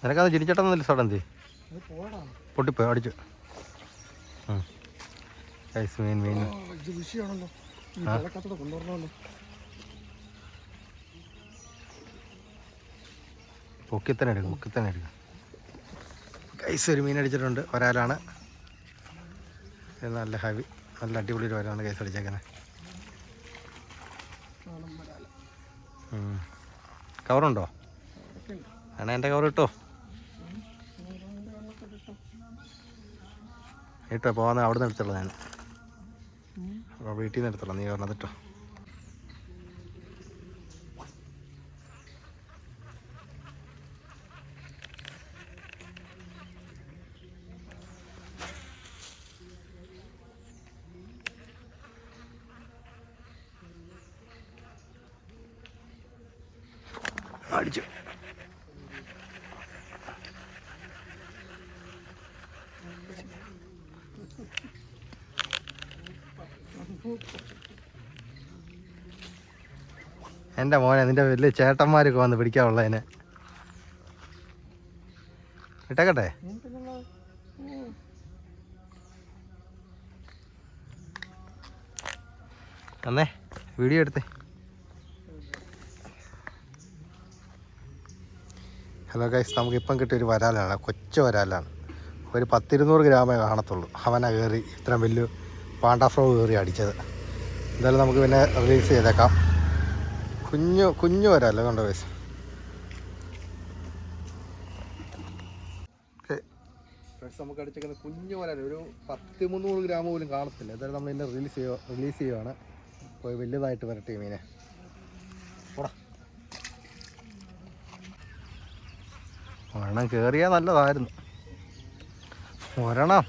നിനക്കത് ചിരിച്ചട്ടെന്നില്ല സാർ എന്തി? പൊട്ടിപ്പോയി അടിച്ചു. ഐസ് മീൻ മീൻ പൊക്കി തന്നെ എടുക്കും പൊക്കി തന്നെ എടുക്കും കൈസ് ഒരു മീൻ അടിച്ചിട്ടുണ്ട് ഒരാളാണ്. നല്ല ഹെവി നല്ല അടിപൊളി ഒരു ഒരാളാണ് കൈസ് അടിച്ചേക്കുന്നത് കവറുണ്ടോ? അണ എന്റെ കവർ ഇട്ടോ? ഇട്ടോ പോവാന്ന് അവിടെ നിന്ന് എടുത്തുള്ളൂ ഞാൻ. വീട്ടിൽ നിന്ന് എടുത്തുള്ളൂ നീ പറഞ്ഞത് അടിച്ചു എന്റെ മോനെ നിന്റെ വലിയ ചേട്ടന്മാരൊക്കെ വന്ന് പിടിക്കാനുള്ളതിനെ ഇട്ടേക്കട്ടെ? അന്നേ വീഡിയോ എടുത്തേ. ഹലോ ഗൈസ് നമുക്കിപ്പം കിട്ടിയ ഒരു വരാലാണ് കൊച്ചു വരാലാണ്. ഒരു പത്തിരുന്നൂറ് ഗ്രാമേ കാണത്തുള്ളൂ. അവന കയറി ഇത്രയും വലിയ പാണ്ടാഫ്രോ കയറി അടിച്ചത്. എന്തായാലും നമുക്ക് പിന്നെ റിലീസ് ചെയ്തേക്കാം. കുഞ്ഞു കുഞ്ഞു വരാല്ലോ കണ്ടോ ഗൈസ് നമുക്ക് അടിച്ചേക്കുന്ന കുഞ്ഞു വരാൻ ഒരു പത്ത് മുന്നൂറ് ഗ്രാം പോലും കാണത്തില്ല. എന്തായാലും നമ്മൾ ഇതിനെ റിലീസ് ചെയ്യുക റിലീസ് ചെയ്യുവാണ്. പോയി വലുതായിട്ട് വരട്ടെ മീനെ. പോടാ. ഒരെണ്ണം കയറിയാൽ നല്ലതായിരുന്നു. ഒരെണ്ണം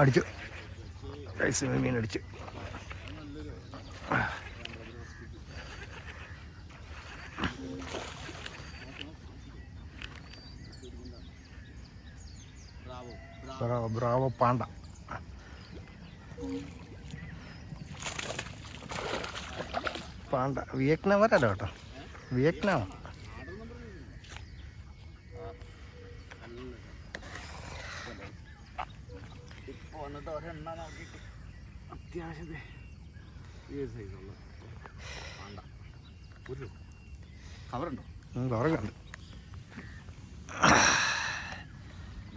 അടിച്ചു. ഐസ് മീൻ അടിച്ചു. Bravo bravo panda. Panda. Vietnam വരാലോ കേട്ടോ. വിയറ്റ്നാം. അത്യാവശ്യത്തെ ഈ സൈസുള്ള വേണ്ട ഒരു കവറുണ്ടോ ഉറങ്ങുണ്ട്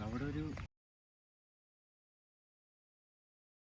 അവിടെ ഒരു